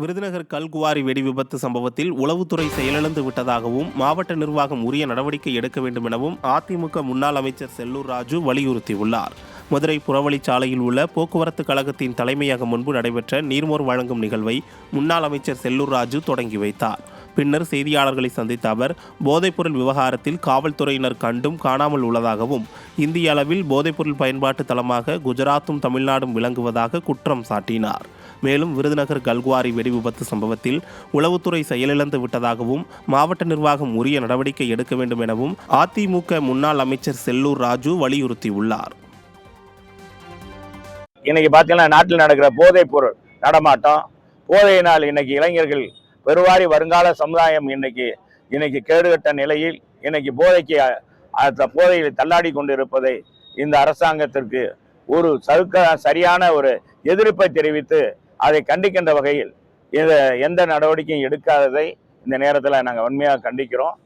விருதுநகர் கல்குவாரி வெடி விபத்து சம்பவத்தில் உளவுத்துறை செயலிழந்து விட்டதாகவும் மாவட்ட நிர்வாகம் உரிய நடவடிக்கை எடுக்க வேண்டும் எனவும் அதிமுக முன்னாள் அமைச்சர் செல்லூர் ராஜு வலியுறுத்தியுள்ளார். மதுரை புறவழிச்சாலையில் உள்ள போக்குவரத்து கழகத்தின் தலைமையகம் முன்பு நடைபெற்ற நீர்மோர் வழங்கும் நிகழ்வை முன்னாள் அமைச்சர் செல்லூர் ராஜு தொடங்கி வைத்தார். பின்னர் செய்தியாளர்களை சந்தித்த அவர் போதைப்பொருள் விவகாரத்தில் காவல்துறையினர் கண்டும் காணாமல் உள்ளதாகவும் இந்திய அளவில் போதைப்பொருள் பயன்பாட்டு தளமாக குஜராத்தும் தமிழ்நாடும் விளங்குவதாக குற்றம் சாட்டினார். மேலும் விருதுநகர் கல்குவாரி வெடி விபத்து சம்பவத்தில் உளவுத்துறை செயலிழந்து விட்டதாகவும் மாவட்ட நிர்வாகம் உரிய நடவடிக்கை எடுக்க வேண்டும் எனவும் அதிமுக முன்னாள் அமைச்சர் செல்லூர் ராஜு வலியுறுத்தியுள்ளார். இன்னைக்கு பார்த்தீங்கன்னா நாட்டில் நடக்கிற போதைப் பொருள் நடமாட்டம் போதையினால் இன்னைக்கு இளைஞர்கள் பெருவாரி வருங்கால சமுதாயம் இன்னைக்கு இன்னைக்கு கேடுகட்ட நிலையில் இன்னைக்கு போதைக்கு அந்த போதையில் தள்ளாடி கொண்டிருப்பதை இந்த அரசாங்கத்திற்கு ஒரு சருக்க சரியான ஒரு எதிர்ப்பை தெரிவித்து அதை கண்டிக்கின்ற வகையில் இதை எந்த நடவடிக்கையும் எடுக்காததை இந்த நேரத்தில் நாங்கள் வன்மையாக கண்டிக்கிறோம்.